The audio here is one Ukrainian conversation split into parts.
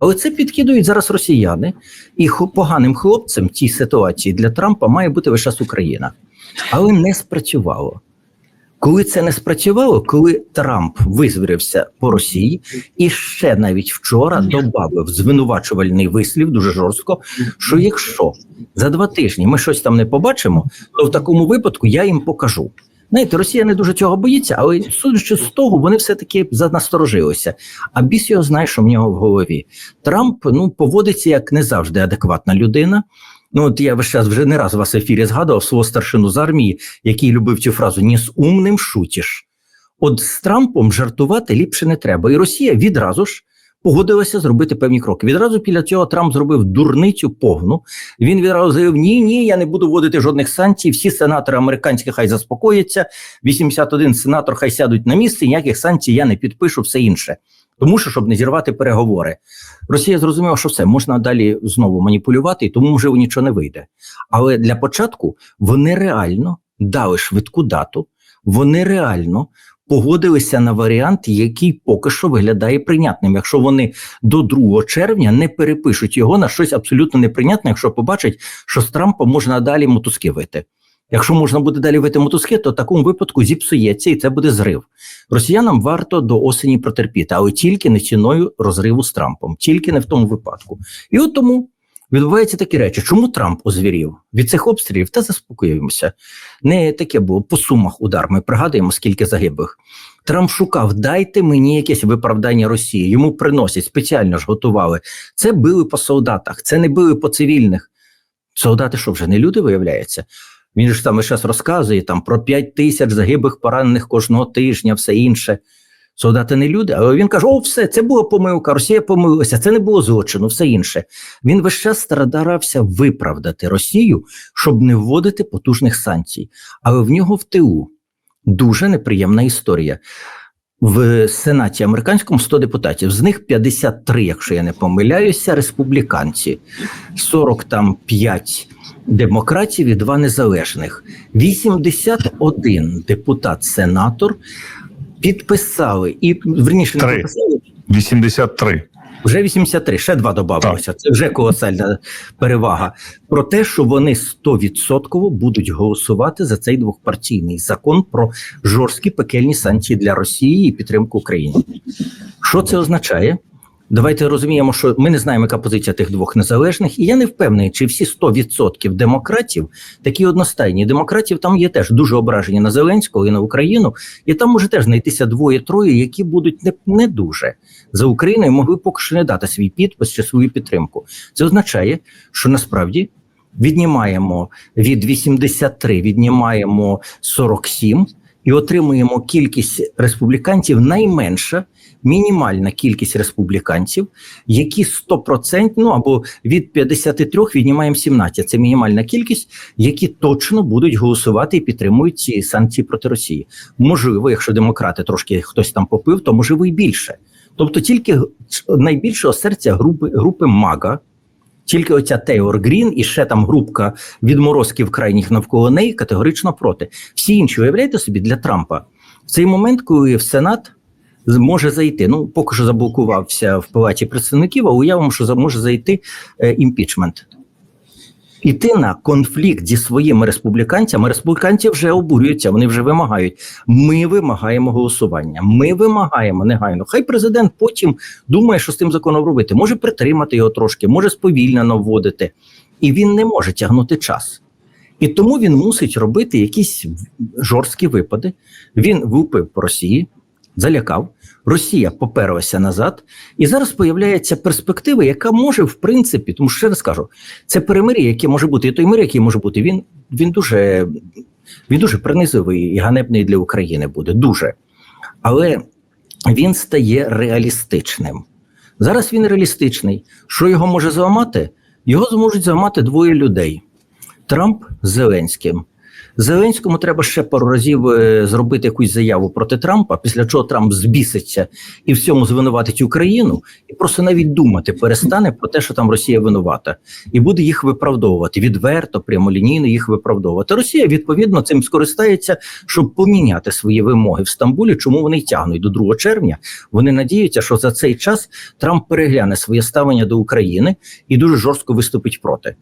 Але це підкидують зараз росіяни, і поганим хлопцем в цій ситуації для Трампа має бути весь час Україна. Але не спрацювало. Коли це не спрацювало, коли Трамп визвірився по Росії і ще навіть вчора додав звинувачувальний вислів дуже жорстко, що якщо за два тижні ми щось там не побачимо, то в такому випадку я їм покажу. Знаєте, Росія не дуже цього боїться, але судячи з того, вони все-таки занасторожилися. А біс його знає, що в нього в голові. Трамп ну поводиться як не завжди адекватна людина. Ну, от я весь час вже не раз вас в ефірі згадував свого старшину з армії, який любив цю фразу «Не з умним шутиш». От з Трампом жартувати ліпше не треба. І Росія відразу ж погодилася зробити певні кроки. Відразу після цього Трамп зробив дурницю повну. Він відразу заявив: ні, ні, я не буду вводити жодних санкцій. Всі сенатори американські хай заспокояться. 81 сенатор хай сядуть на місце. Ніяких санкцій я не підпишу, все інше. Тому що щоб не зірвати переговори. Росія зрозуміла, що все можна далі знову маніпулювати, і тому можливо нічого не вийде. Але для початку вони реально дали швидку дату, вони реально погодилися на варіант, який поки що виглядає прийнятним. Якщо вони до 2 червня не перепишуть його на щось абсолютно неприйнятне, якщо побачать, що з Трампа можна далі мотузки вити. Якщо можна буде далі вити мотузки, то в такому випадку зіпсується і це буде зрив. Росіянам варто до осені протерпіти, але тільки не ціною розриву з Трампом, тільки не в тому випадку. І от тому відбуваються такі речі. Чому Трамп озвірів від цих обстрілів? Та заспокоюємося. Не таке було по сумах удар. Ми пригадуємо, скільки загиблих. Трамп шукав, дайте мені якесь виправдання Росії. Йому приносять, спеціально ж готували. Це били по солдатах, це не били по цивільних. Солдати, що вже не люди виявляється? Він ж там зараз розказує там про 5 тисяч загиблих поранених кожного тижня, все інше. Солдати не люди, але він каже: о, все, це була помилка, Росія помилилася, це не було злочину, все інше. Він весь час старався виправдати Росію, щоб не вводити потужних санкцій. Але в нього в тилу дуже неприємна історія. В Сенаті американському 100 депутатів, з них 53, якщо я не помиляюся, республіканці, 40 там 5 демократів і 2 незалежних. 81 депутат-сенатор підписали і верніше не підписали. 83. Вже 83, ще два додавалося. Це вже колосальна перевага. Про те, що вони 100% будуть голосувати за цей двохпартійний закон про жорсткі пекельні санкції для Росії і підтримку України. Що це означає? Давайте розуміємо, що ми не знаємо, яка позиція тих двох незалежних, і я не впевнений, чи всі 100% демократів такі одностайні. Демократів там є теж дуже ображені на Зеленського і на Україну, і там може теж знайтися двоє-троє, які будуть не, не дуже за Україною, могли поки що не дати свій підпис чи свою підтримку. Це означає, що насправді віднімаємо від 83, віднімаємо 47 і отримуємо кількість республіканців найменша. Мінімальна кількість республіканців, які 100%, ну або від 53 віднімаємо 17. Це мінімальна кількість, які точно будуть голосувати і підтримують ці санкції проти Росії. Можливо, якщо демократи трошки хтось там попив, то можливо і більше. Тобто, тільки найбільшого серця групи групи МАГА, тільки оця Тейлор Грін і ще там групка відморозків крайніх навколо неї категорично проти. Всі інші, уявляєте собі, для Трампа в цей момент, коли в Сенат може зайти. Ну, поки що заблокувався в палаті представників, а уявимо, що може зайти е, імпічмент. Іти на конфлікт зі своїми республіканцями. Республіканці вже обурюються, вони вже вимагають. Ми вимагаємо голосування. Ми вимагаємо негайно. Хай президент потім думає, що з тим законом робити. Може притримати його трошки, може сповільнено вводити. І він не може тягнути час. І тому він мусить робити якісь жорсткі випади. Він випив по Росії, залякав. Росія поперлася назад, і зараз появляється перспектива, яка може, в принципі, тому що ще раз кажу, це перемир'я, яке може бути, і той мир, який може бути, він, він дуже він дуже принизливий і ганебний для України буде. Дуже. Але він стає реалістичним. Зараз він реалістичний. Що його може зламати? Його зможуть зламати двоє людей: Трамп з Зеленським. Зеленському треба ще пару разів е, зробити якусь заяву проти Трампа, після чого Трамп збіситься і в цьому звинуватить Україну, і просто навіть думати перестане про те, що там Росія винувата, і буде їх виправдовувати відверто, прямолінійно їх виправдовувати. Росія відповідно цим скористається, щоб поміняти свої вимоги в Стамбулі. Чому вони тягнуть до 2 червня? Вони надіються, що за цей час Трамп перегляне своє ставлення до України і дуже жорстко виступить проти.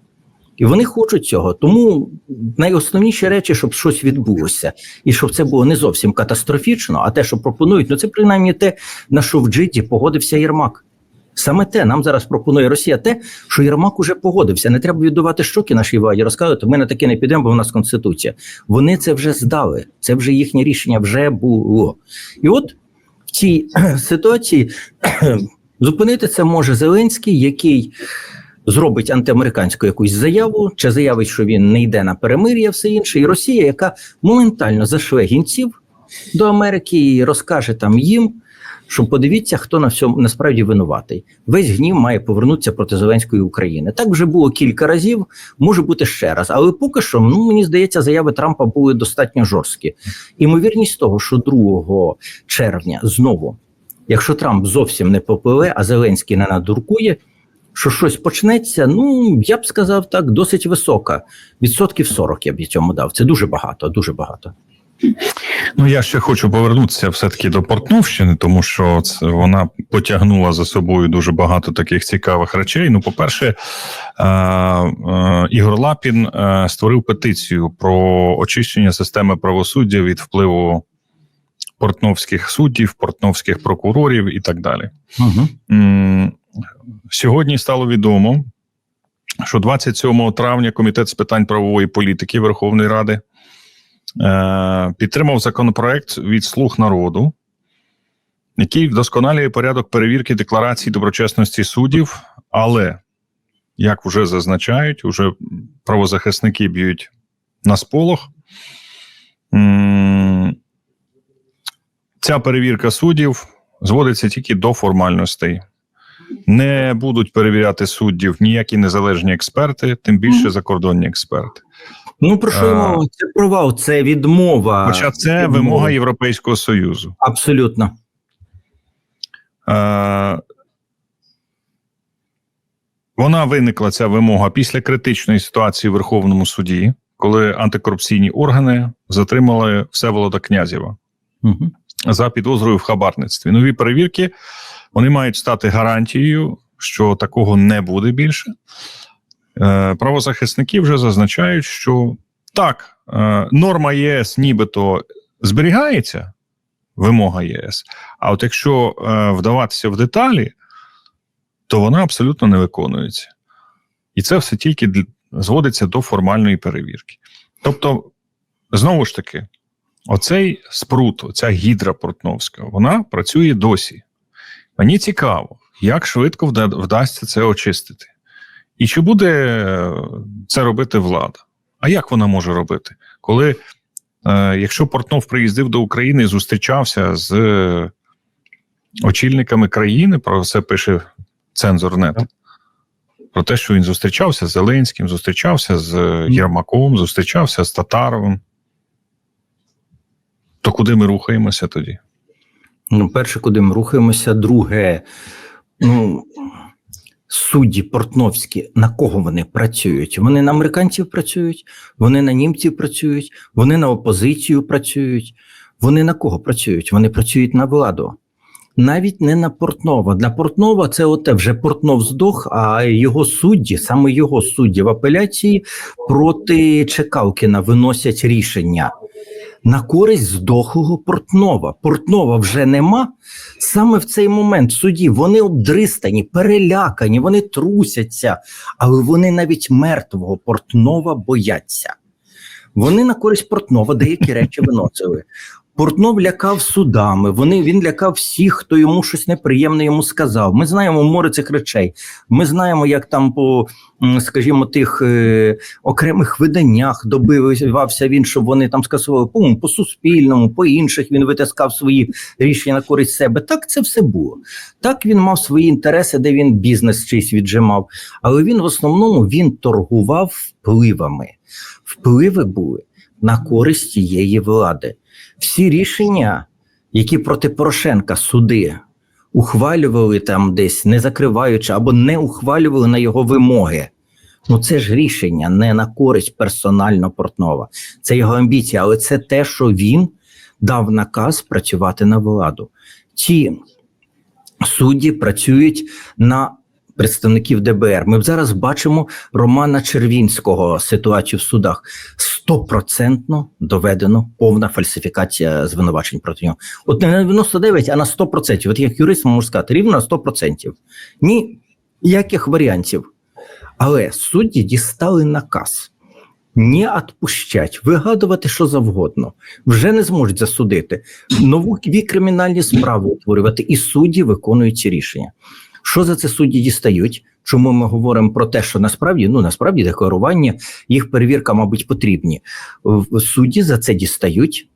І вони хочуть цього. Тому найосновніші речі, щоб щось відбулося, і щоб це було не зовсім катастрофічно, а те, що пропонують, ну це принаймні те, на що в Джиді погодився Єрмак. Саме те нам зараз пропонує Росія, те, що Єрмак уже погодився. Не треба віддувати щоки нашій владі, розказувати, ми на таке не підемо, бо в нас конституція. Вони це вже здали. Це вже їхнє рішення вже було. І от в цій ситуації зупинити це може Зеленський, який зробить антиамериканську якусь заяву, чи заявить, що він не йде на перемир'я, все інше, і Росія, яка моментально зашле гінців до Америки і розкаже там їм, що подивіться, хто на всьому насправді винуватий. Весь гнів має повернутися проти Зеленської України. Так вже було кілька разів, може бути ще раз. Але поки що, ну мені здається, заяви Трампа були достатньо жорсткі. Імовірність того, що 2 червня знову, якщо Трамп зовсім не попливе, а Зеленський не надуркує. Що щось почнеться, ну я б сказав так, досить висока. Відсотків 40 я б цьому дав. Це дуже багато, дуже багато. Ну я ще хочу повернутися все-таки до Портновщини, тому що це вона потягнула за собою дуже багато таких цікавих речей. Ну, по-перше, е, е, Ігор Лапін е, створив петицію про очищення системи правосуддя від впливу портновських суддів, портновських прокурорів і так далі. Угу. М, Сьогодні стало відомо, що 27 травня Комітет з питань правової політики Верховної Ради е, підтримав законопроект від слуг народу, який вдосконалює порядок перевірки декларацій доброчесності суддів, але, як вже зазначають, уже правозахисники б'ють на сполох. Ця перевірка суддів зводиться тільки до формальностей. Не будуть перевіряти суддів ніякі незалежні експерти, тим більше закордонні експерти. Ну про що А. мова? Це провал, це відмова. Хоча це Відмова. вимога Європейського Союзу. Абсолютно. Е, Вона виникла ця вимога після критичної ситуації в Верховному суді, коли антикорупційні органи затримали Всеволода Князєва Угу. за підозрою в хабарництві. Нові перевірки вони мають стати гарантією, що такого не буде більше. Е, Правозахисники вже зазначають, що так, е, норма ЄС нібито зберігається, вимога ЄС. А от якщо е, вдаватися в деталі, то вона абсолютно не виконується. І це все тільки зводиться до формальної перевірки. Тобто, знову ж таки, оцей спрут, оця гідра портновська, вона працює досі. Мені цікаво, як швидко вда- вдасться це очистити. І чи буде е, це робити влада? А як вона може робити? Коли, е, якщо Портнов приїздив до України і зустрічався з е, очільниками країни, про це пише цензорнет, про те, що він зустрічався з Зеленським, зустрічався з е, Єрмаком, зустрічався з Татаровим. То куди ми рухаємося тоді? Ну, перше, куди ми рухаємося, друге, ну. Судді портновські, на кого вони працюють? Вони на американців працюють, вони на німців працюють, вони на опозицію працюють. Вони на кого працюють? Вони працюють на владу. Навіть не на Портнова. Для Портнова це оте вже Портнов здох, а його судді, саме його судді в апеляції проти Чекалкіна виносять рішення на користь здохлого Портнова. Портнова вже нема. Саме в цей момент судді вони обдристані, перелякані, вони трусяться, але вони навіть мертвого Портнова бояться. Вони на користь Портнова деякі речі виносили. Портнов лякав судами. Вони він лякав всіх, хто йому щось неприємне йому сказав. Ми знаємо море цих речей. Ми знаємо, як там по, скажімо, тих е, окремих виданнях добивався він, щоб вони там скасували по, по суспільному, по інших він витискав свої рішення на користь себе. Так це все було. Так він мав свої інтереси, де він бізнес чийсь віджимав. Але він в основному він торгував впливами. Впливи були на користь тієї влади. Всі рішення, які проти Порошенка суди ухвалювали там десь, не закриваючи або не ухвалювали на його вимоги. Ну це ж рішення не на користь персонально Портнова. Це його амбіція, але це те, що він дав наказ працювати на владу. Ті судді працюють на представників ДБР. Ми зараз бачимо Романа Червінського ситуацію в судах. Стопроцентно доведено повна фальсифікація звинувачень проти нього. От не на 99, а на 100%. От як юрист можу сказати, рівно на 100%. Ніяких варіантів. Але судді дістали наказ. Не відпущать, вигадувати що завгодно, вже не зможуть засудити. Нові кримінальні справи утворювати, і судді виконують ці рішення. Що за це судді дістають? Чому ми говоримо про те, що насправді ну насправді декларування їх перевірка, мабуть, потрібні. Судді за це дістають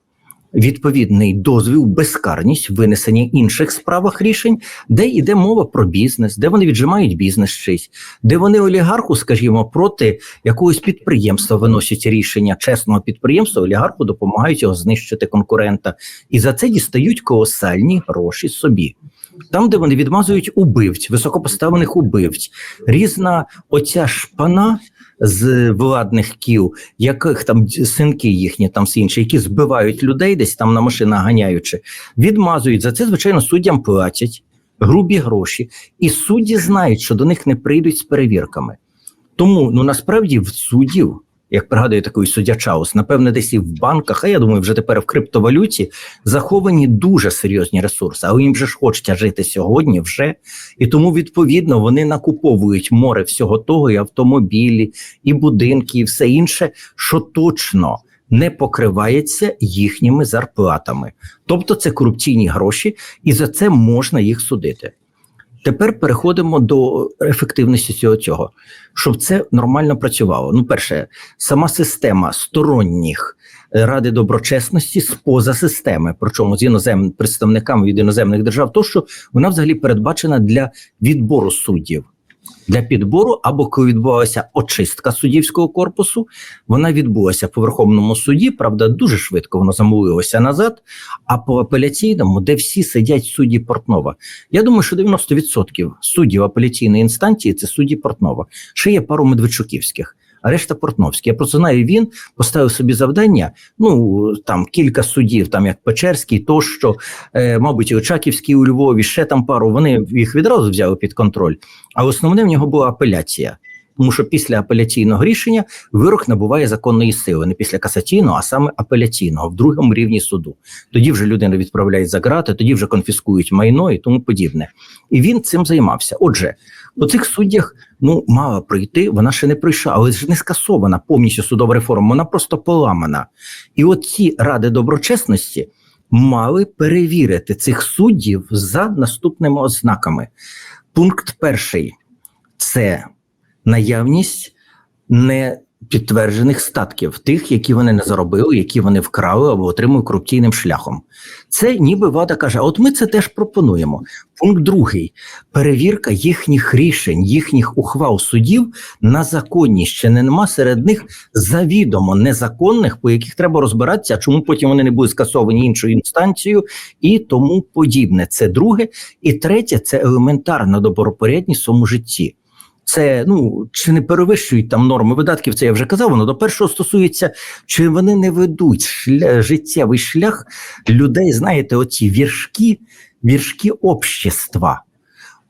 відповідний дозвіл, безкарність винесення інших справах рішень, де йде мова про бізнес, де вони віджимають бізнес чийсь, де вони олігарху, скажімо, проти якогось підприємства виносять рішення чесного підприємства, олігарху допомагають його знищити конкурента, і за це дістають колосальні гроші собі. Там, де вони відмазують убивць, високопоставлених убивць, різна оця шпана з владних кіл, яких там синки їхні, там всі інші, які збивають людей, десь там на машинах ганяючи, відмазують. За це, звичайно, суддям платять грубі гроші, і судді знають, що до них не прийдуть з перевірками. Тому ну насправді в суддів, як пригадує такий суддя Чаус, напевне, десь і в банках, а я думаю, вже тепер в криптовалюті заховані дуже серйозні ресурси, але їм же ж хочеться жити сьогодні вже. І тому, відповідно, вони накуповують море всього того, і автомобілі, і будинки, і все інше, що точно не покривається їхніми зарплатами. Тобто це корупційні гроші, і за це можна їх судити. Тепер переходимо до ефективності цього цього, щоб це нормально працювало. Ну, перше, сама система сторонніх е, ради доброчесності з поза системи, причому з іноземними представниками від іноземних держав, то що вона взагалі передбачена для відбору суддів. Для підбору або коли відбувалася очистка суддівського корпусу, вона відбулася по Верховному суді. Правда, дуже швидко воно замовилося назад. А по апеляційному, де всі сидять судді Портнова, я думаю, що 90% суддів апеляційної інстанції це судді Портнова. Ще є пару медведчуківських, а решта Портновські. Я просто знаю, він поставив собі завдання. Ну там кілька судів, там як Печерський, тощо, е, мабуть, і Очаківський у Львові, ще там пару. Вони їх відразу взяли під контроль. А основне в нього була апеляція. Тому що після апеляційного рішення вирок набуває законної сили, не після касаційного, а саме апеляційного в другому рівні суду. Тоді вже людину відправляють за грати, тоді вже конфіскують майно і тому подібне. І він цим займався. Отже, по цих суддях ну мала прийти, вона ще не прийшла, але ж не скасована повністю судова реформа, вона просто поламана. І от ці ради доброчесності мали перевірити цих суддів за наступними ознаками. Пункт перший це наявність не підтверджених статків, тих, які вони не заробили, які вони вкрали або отримують корупційним шляхом. Це ніби влада каже: от ми це теж пропонуємо. Пункт другий перевірка їхніх рішень, їхніх ухвал судів на законність. Ще нема серед них завідомо незаконних, по яких треба розбиратися, чому потім вони не будуть скасовані іншою інстанцією і тому подібне. Це друге. І третє це елементарна добропорядність в своєму житті. Це ну чи не перевищують там норми видатків, це я вже казав. Воно до першого стосується, чи вони не ведуть шля, життєвий шлях людей, знаєте, оці віршки, віршки общества.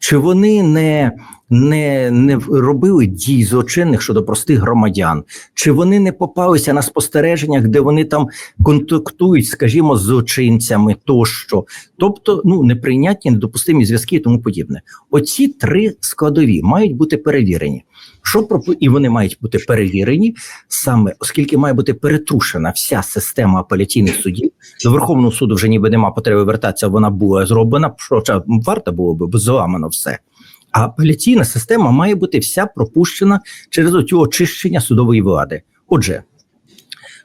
Чи вони не, не, не робили дій злочинних щодо простих громадян, чи вони не попалися на спостереженнях, де вони там контактують, скажімо, з злочинцями тощо, тобто ну неприйнятні, недопустимі зв'язки і тому подібне. Оці три складові мають бути перевірені. Що пропо- і вони мають бути перевірені саме, оскільки має бути перетрушена вся система апеляційних судів. До Верховного суду вже ніби нема потреби вертатися, вона була зроблена. Хоча варто було б бо зламано все. А апеляційна система має бути вся пропущена через оцю очищення судової влади. Отже,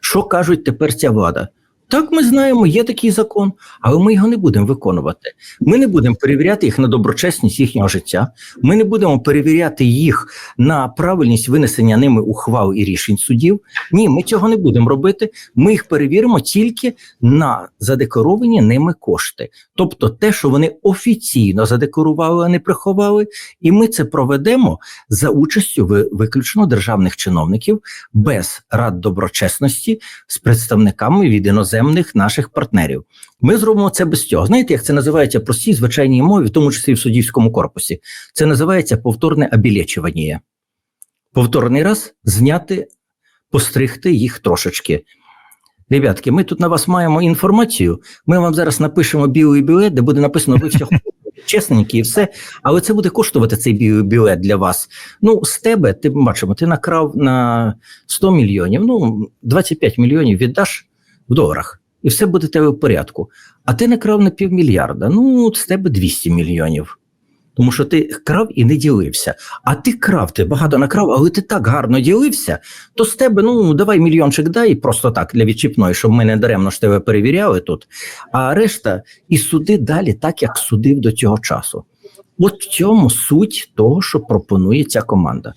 що кажуть тепер ця влада? Так, ми знаємо, є такий закон, але ми його не будемо виконувати. Ми не будемо перевіряти їх на доброчесність їхнього життя. Ми не будемо перевіряти їх на правильність винесення ними ухвал і рішень судів. Ні, ми цього не будемо робити. Ми їх перевіримо тільки на задекларовані ними кошти, тобто те, що вони офіційно задекларували, а не приховали, і ми це проведемо за участю виключно державних чиновників без рад доброчесності з представниками від іноземних наших партнерів. Ми зробимо це без цього. Знаєте, як це називається простій звичайній мові, в тому числі в суддівському корпусі? Це називається повторне обілечування. Повторний раз зняти, постригти їх трошечки. Ребятки, ми тут на вас маємо інформацію. Ми вам зараз напишемо білий білет, де буде написано ви все чесненькі і все. Але це буде коштувати цей білий білет для вас. Ну, з тебе ти бачимо, ти накрав на 100 мільйонів. Ну, 25 мільйонів віддаш в доларах, і все буде в тебе в порядку. А ти накрав на півмільярда. Ну, з тебе 200 мільйонів. Тому що ти крав і не ділився. А ти крав, ти багато накрав, але ти так гарно ділився, то з тебе, ну, давай мільйончик дай просто так для відчіпної, щоб ми не даремно ж тебе перевіряли тут. А решта і суди далі, так як судив до цього часу. От в цьому суть того, що пропонує ця команда.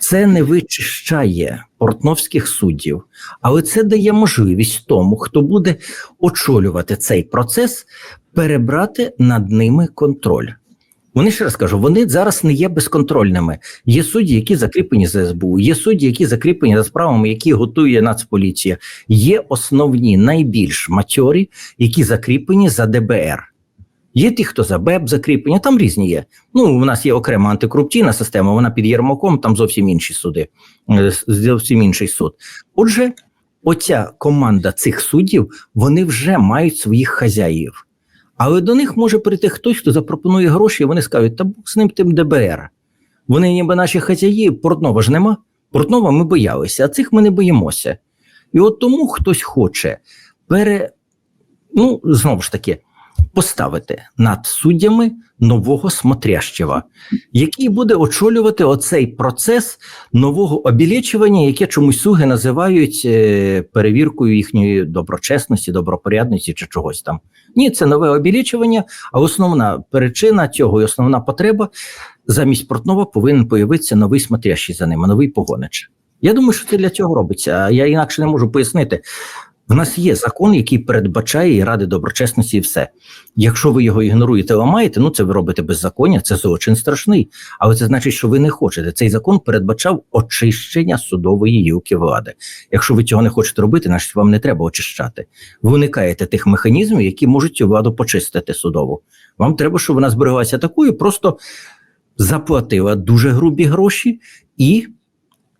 Це не вичищає портновських суддів, але це дає можливість тому, хто буде очолювати цей процес, перебрати над ними контроль. Вони ще раз кажу, вони зараз не є безконтрольними. Є судді, які закріплені за СБУ, є судді, які закріплені за справами, які готує Нацполіція. Є основні найбільш матьорі, які закріплені за ДБР. Є ті, хто за БЕП закріплені, там різні є. Ну, у нас є окрема антикорупційна система, вона під Єрмаком, там зовсім інші суди, е, зовсім інший суд. Отже, оця команда цих суддів, вони вже мають своїх хазяїв. Але до них може прийти хтось, хто запропонує гроші, і вони скажуть, та з ним тим ДБР. Вони ніби наші хазяї, Портнова ж нема. Портнова ми боялися, а цих ми не боїмося. І от тому хтось хоче пере, ну, знову ж таки, поставити над суддями нового смотрящого, який буде очолювати оцей процес нового обілечування, яке чомусь суги називають е, перевіркою їхньої доброчесності, добропорядності чи чогось там. Ні, це нове обілічування, а основна причина цього і основна потреба замість Портнова повинен появитися новий смотрящий за ними, новий погонич. Я думаю, що це для цього робиться. Я інакше не можу пояснити. В нас є закон, який передбачає і ради доброчесності, і все. Якщо ви його ігноруєте, ламаєте, ну це ви робите беззаконня, це злочин страшний. Але це значить, що ви не хочете. Цей закон передбачав очищення судової гілки влади. Якщо ви цього не хочете робити, значить вам не треба очищати. Ви уникаєте тих механізмів, які можуть цю владу почистити судову. Вам треба, щоб вона збереглася такою, просто заплатила дуже грубі гроші, і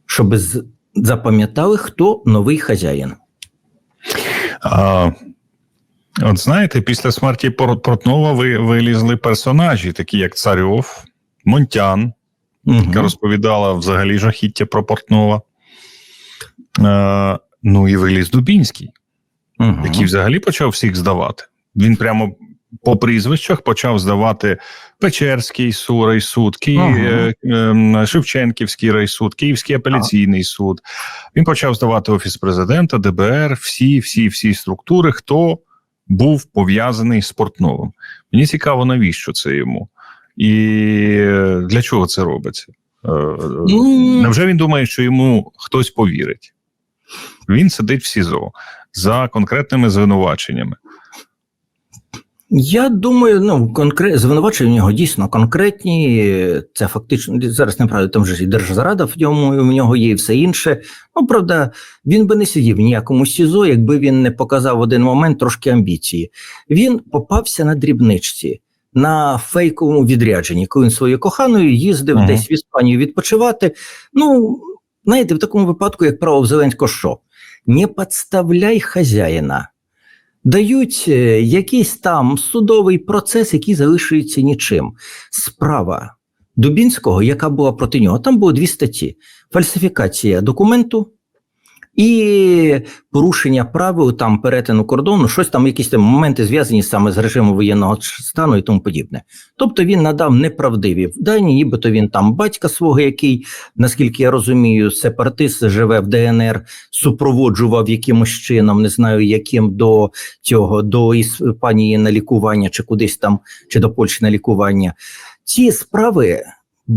щоб запам'ятали, хто новий хазяїн. А, от знаєте, після смерті Портнова ви, вилізли персонажі, такі як Царьов, Монтян, угу. яка розповідала взагалі жахіття про Портнова. А, ну і виліз Дубінський, угу. який взагалі почав всіх здавати. Він прямо по прізвищах почав здавати Печерський су- райсуд, Ки... Ага. е, ем, Шевченківський райсуд, Київський апеляційний суд. Він почав здавати Офіс президента, ДБР, всі, всі, всі структури, хто був пов'язаний з Портновим. Мені цікаво, навіщо це йому, і е, для чого це робиться. Е, Ну, Невже він думає, що йому хтось повірить? Він сидить в СІЗО за конкретними звинуваченнями. Я думаю, ну конкрет звинувачення в нього дійсно конкретні. Це фактично зараз неправда, там же і держзарада в ньому в нього є і все інше. Ну правда, він би не сидів в ніякому СІЗО, якби він не показав в один момент трошки амбіції. Він попався на дрібничці. На фейковому відрядженні, коли він своєю коханою їздив Ага. десь в Іспанію відпочивати. Ну, знаєте, в такому випадку, як право в Зеленського, що не підставляй хазяїна дають е, якийсь там судовий процес, який залишується нічим. Справа Дубінського, яка була проти нього, там було дві статті: фальсифікація документу і порушення правил там перетину кордону, щось там, якісь там моменти зв'язані саме з режимом воєнного стану і тому подібне. Тобто він надав неправдиві дані, нібито він там батька свого, який, наскільки я розумію, сепаратист живе в ДНР, супроводжував якимось чином, не знаю яким до цього, до Іспанії на лікування, чи кудись там, чи до Польщі на лікування. Ці справи.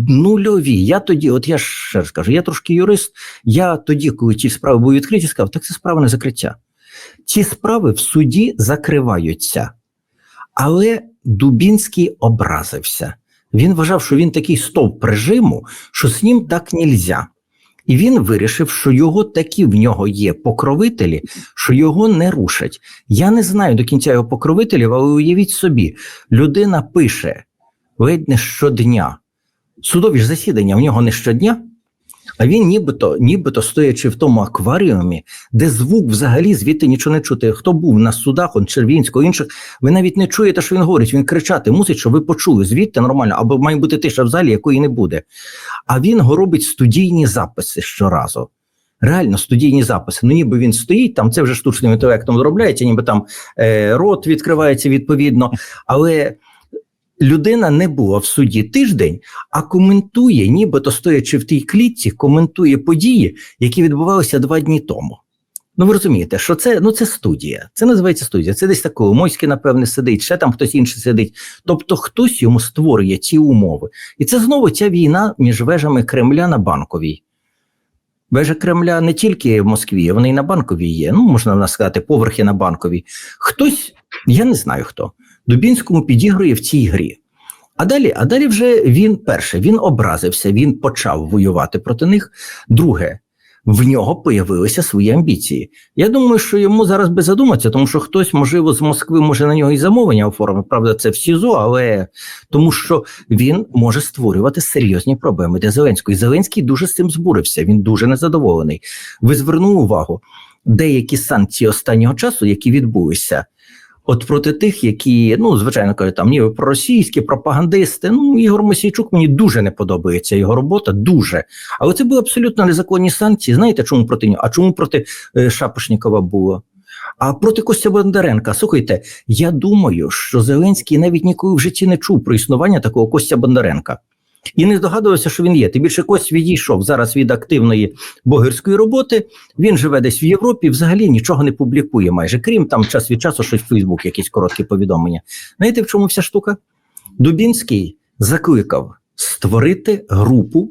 Нульові. Я тоді, от я ще раз кажу, я трошки юрист. Я тоді, коли ті справи були відкриті, сказав, так це справа не закриття. Ці справи в суді закриваються. Але Дубінський образився. Він вважав, що він такий стовп режиму, що з ним так нельзя. І він вирішив, що його такі в нього є покровителі, що його не рушать. Я не знаю до кінця його покровителів, але уявіть собі, людина пише ледь не щодня. Судові ж засідання в нього не щодня, а він нібито, нібито стоячи в тому акваріумі, де звук взагалі звідти нічого не чути. Хто був на судах, он Червінського, інших, ви навіть не чуєте, що він говорить. Він кричати мусить, щоб ви почули звідти нормально, або має бути тиша в залі, якої не буде. А він робить студійні записи щоразу. Реально студійні записи. Ну, ніби він стоїть, там це вже штучним інтелектом зробляється, ніби там е, рот відкривається відповідно. Але людина не була в суді тиждень, а коментує, нібито стоячи в тій клітці, коментує події, які відбувалися два дні тому. Ну, ви розумієте, що це ну це студія. Це називається студія. Це десь такого. Мойський, напевне, сидить, ще там хтось інший сидить. Тобто хтось йому створює ці умови. І це знову ця війна між вежами Кремля на банковій. Вежа Кремля не тільки в Москві, вони і на банковій є. Ну, можна сказати, поверхи на банковій. Хтось, я не знаю хто, Дубінському підігрує в цій грі. А далі, а далі вже він перше, він образився, він почав воювати проти них. Друге, в нього появилися свої амбіції. Я думаю, що йому зараз би задуматися, тому що хтось, можливо, з Москви може на нього і замовлення оформити. Правда, це в СІЗО, але тому що він може створювати серйозні проблеми для Зеленського. І Зеленський дуже з цим збурився. Він дуже незадоволений. Ви звернули увагу, деякі санкції останнього часу, які відбулися. От проти тих, які, ну, звичайно кажуть, там ніби проросійські пропагандисти. Ну, Ігор Мосійчук мені дуже не подобається його робота, дуже. Але це були абсолютно незаконні санкції. Знаєте, чому проти нього? А чому проти е, Шапошнікова було? А проти Костя Бондаренка, слухайте, я думаю, що Зеленський навіть ніколи в житті не чув про існування такого Костя Бондаренка. І не здогадувався, що він є. Тим більше Кость відійшов зараз від активної блогерської роботи. Він живе десь в Європі, взагалі нічого не публікує майже, крім там час від часу щось в Фейсбук, якісь короткі повідомлення. Знаєте, в чому вся штука? Дубінський закликав створити групу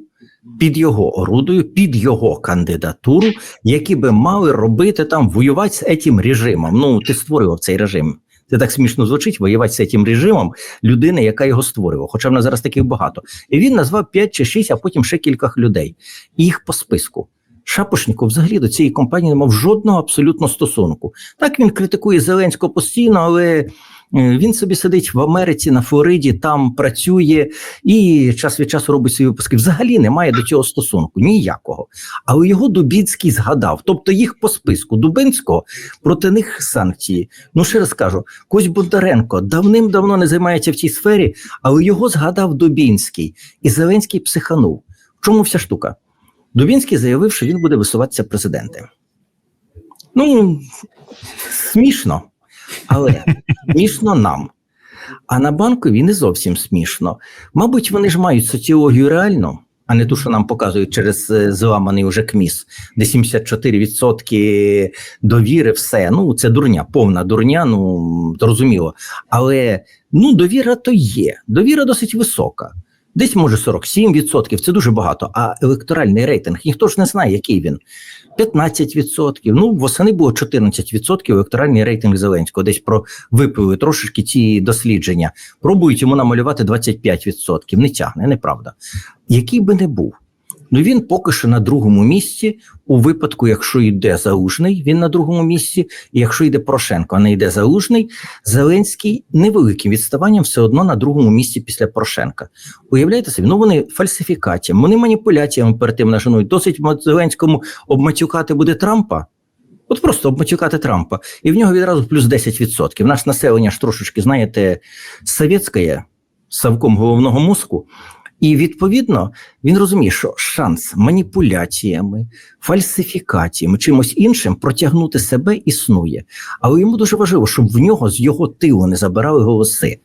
під його орудою, під його кандидатуру, які би мали робити там воювати з цим режимом. Ну, ти створював цей режим. Це так смішно звучить воювати з цим режимом людини, яка його створювала. Хоча в нас зараз таких багато. І він назвав 5 чи 6, а потім ще кілька людей. І їх по списку. Шапошніков взагалі до цієї компанії не мав жодного абсолютно стосунку. Так він критикує Зеленського постійно, але він собі сидить в Америці на Флориді, там працює і час від часу робить свої випуски. Взагалі немає до цього стосунку ніякого. Але його Дубінський згадав, тобто їх по списку Дубинського проти них санкції. Ну ще раз кажу, Кость Бондаренко давним-давно не займається в цій сфері, але його згадав Дубінський, і Зеленський психанув. В чому вся штука? Дубінський заявив, що він буде висуватися президентом. Ну, смішно, але смішно нам. А на банкові не зовсім смішно. Мабуть, вони ж мають соціологію реальну, а не ту, що нам показують через е, зламаний уже КМІС, де 74% довіри, все. Ну, це дурня, повна дурня, ну зрозуміло. Але ну, довіра то є. Довіра досить висока. Десь може 47%, це дуже багато. А електоральний рейтинг ніхто ж не знає, який він. 15%. Ну, восени було 14% електоральний рейтинг Зеленського. Десь про випили трошечки ці дослідження. Пробують йому намалювати 25%. Не тягне, неправда. Який би не був. Ну він поки що на другому місці. У випадку, якщо йде залужний, він на другому місці. І якщо йде Порошенко, а не йде залужний, Зеленський невеликим відставанням все одно на другому місці після Порошенка. Уявляєте собі, ну вони фальсифікаціями, вони маніпуляціями перед тим наженуть. Досить Зеленському обматюкати буде Трампа. От просто обматюкати Трампа, і в нього відразу плюс 10%. Наше населення ж трошечки, знаєте, совєтське, совком головного мозку. І відповідно він розуміє, що шанс маніпуляціями, фальсифікаціями, чимось іншим протягнути себе існує. Але йому дуже важливо, щоб в нього з його тилу не забирали голоси.